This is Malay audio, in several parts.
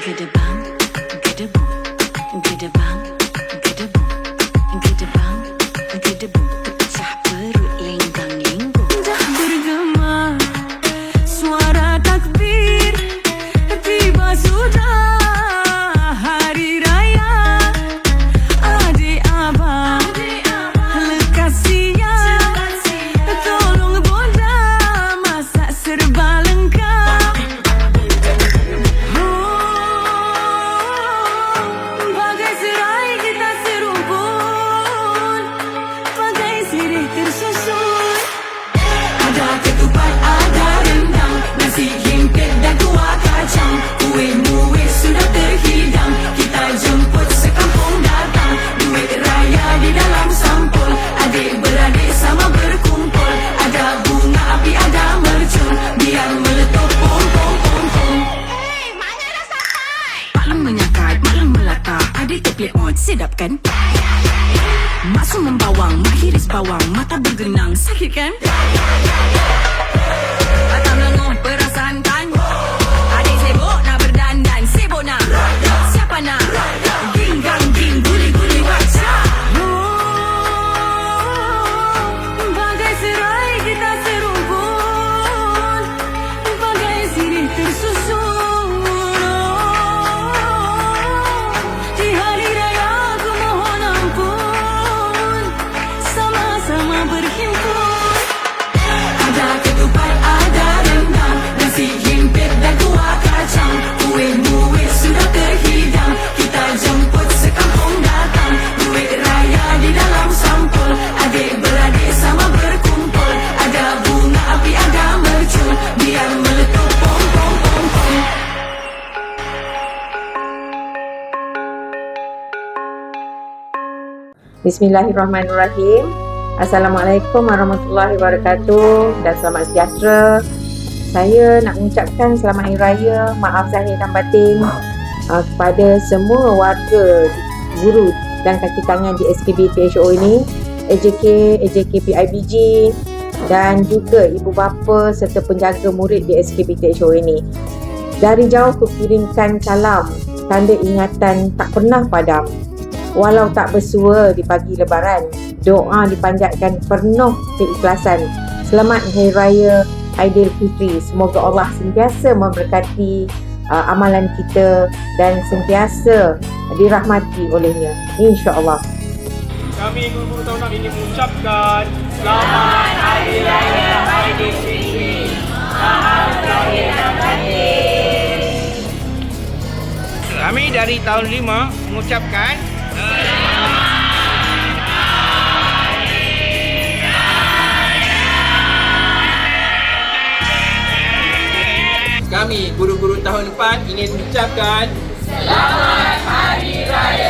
confident. Pleon, sidap kan? Masumang bawang, mahiris bawang, matabagang ng sahikan? At Bismillahirrahmanirrahim. Assalamualaikum warahmatullahi wabarakatuh dan selamat sejahtera. Saya nak mengucapkan selamat hari raya, maaf zahir dan batin uh, kepada semua warga guru dan kaki tangan di SKB THO ini, AJK, AJK PIBG dan juga ibu bapa serta penjaga murid di SKB THO ini. Dari jauh ku kirimkan salam tanda ingatan tak pernah padam walau tak bersua di pagi lebaran doa dipanjatkan penuh keikhlasan selamat hari raya Aidilfitri semoga Allah sentiasa memberkati uh, amalan kita dan sentiasa dirahmati olehnya insyaallah Kami guru-guru tahun 6 ingin mengucapkan Selamat Hari Raya Aidilfitri. Maaf dan batin. Kami dari tahun 5 mengucapkan Kami guru-guru tahun 4 ingin mengucapkan Kami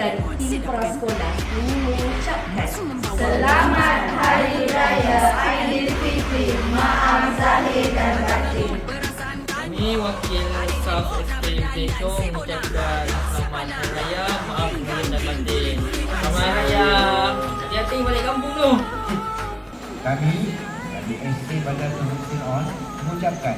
dari tim prasekolah ingin mengucapkan Selamat Hari Raya Aidilfitri. Maaf zahir dan batin. Kami wakil South SKMT Show mengucapkan selamat hari raya, maaf lahir dan batin. Selamat hari raya. Hati-hati balik kampung tu. Kami dari SK Bandar Tunjuk On mengucapkan